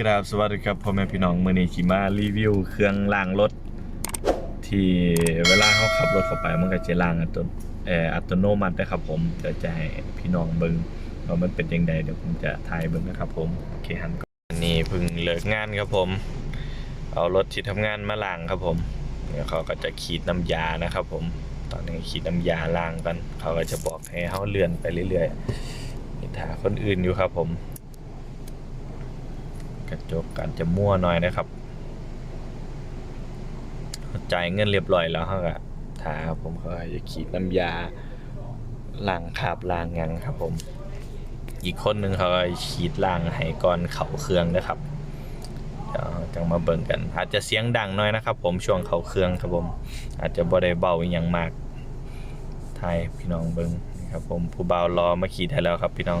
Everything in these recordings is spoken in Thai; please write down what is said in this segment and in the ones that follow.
กราบสวัสดีครับพ่อแม่พี่น้องมือนี้ขี่มารีวิวเครื่องล้างรถ ที่เวลาเขาขับรถเข้าไปมันก็จะล้างอัตโนเอ่ออัตโนมัตินะครับผมเดี๋ยวจะให้พี่น้องเบิ่งว่ามันเป็นยังไงเดี๋ยวผมจะถ่ายเบิ่งนะครับผมโอเคหันก่อนอันนี้เพิ่งเลิกงานครับผม เอารถที่ทำงานมาล้างครับผมเดี๋ยวเขาก็จะขีดน้ำยานะครับผมตอนนี้ขีดน้ำยาล้างกันเขาก็จะบอกให้เขาเลื่อนไปเรื่อยๆมีถาคนอื่นอยู่ครับผม ระจกกันจะมั่วหน่อยนะครับจ่ายเงินเรียบร้อยแล้วเขาก็ถาครับผมเขาจะขีดน้ำยาล้างคราบล้างหยังครับผม อีกคนหนึ่งเขาขีดล้างให้ก่อนเขาเครื่องนะครับจังมาเบิ่งกัน อาจจะเสียงดังหน่อยนะครับ ผมช่วงเขาเครื่องครับผม อาจจะบ่ได้เบาอย่างมากไทยพี่น้องเบิ่งนี่ครับผมผู้เบารอมาขีดให้แล้วครับพี่น้อง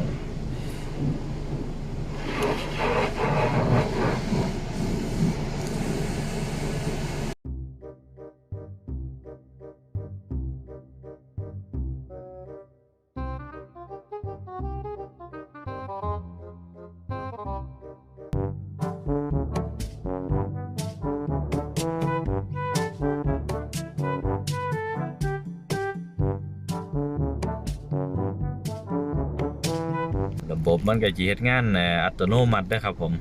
บบมันก็จะเฮ็ดงานอัตโนมัตินะครับผม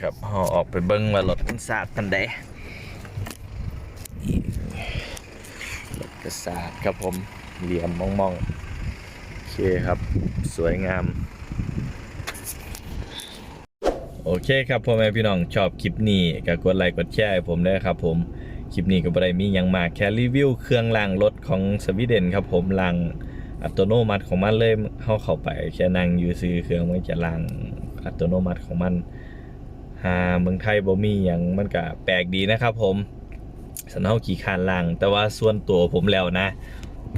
ครับเราออกไปเบิ้งว่ารถมันสาดปันใดรถกระสาดครับผม เหลี่ยมมองๆ โอเคครับ สวยงาม โอเคครับพ่อแม่พี่น้องชอบคลิปนี้ก็กดไลค์กดแชร์ให้ผมด้วยครับผม คลิปนี้ก็บได้มียังมากแค่รีวิวเครื่องล้างรถของสวีเดนครับผมล้างอัตโนมัติของมันเลยเข้าเข้าไปแค่นั่งยูซื้อเครื่องมันจะล้างอัตโนมัติของมัน หาเมืองไทยบ่มีหยังมันก็แปลกดีนะครับผมสนเฮาขี่คร้านล่าง แต่ว่าส่วนตัวผมแล้วนะ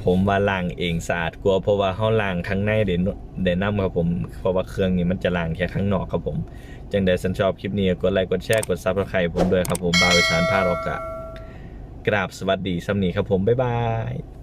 ผมว่าล่างเองสะอาดกว่าเพราะว่าเฮาล่างข้างในเด่นเด่นนํครับผมเพราะว่าเครื่องนี้มันจะล่างแค่ข้างนอกครับผมจังใดสันชอบคลิปนี้กดไลค์กดแชร์กด Subscribe ผมด้วยครับผมบาวอีสานพาเรกะกราบสวัสดีสำนีครับผมบ๊ายบาย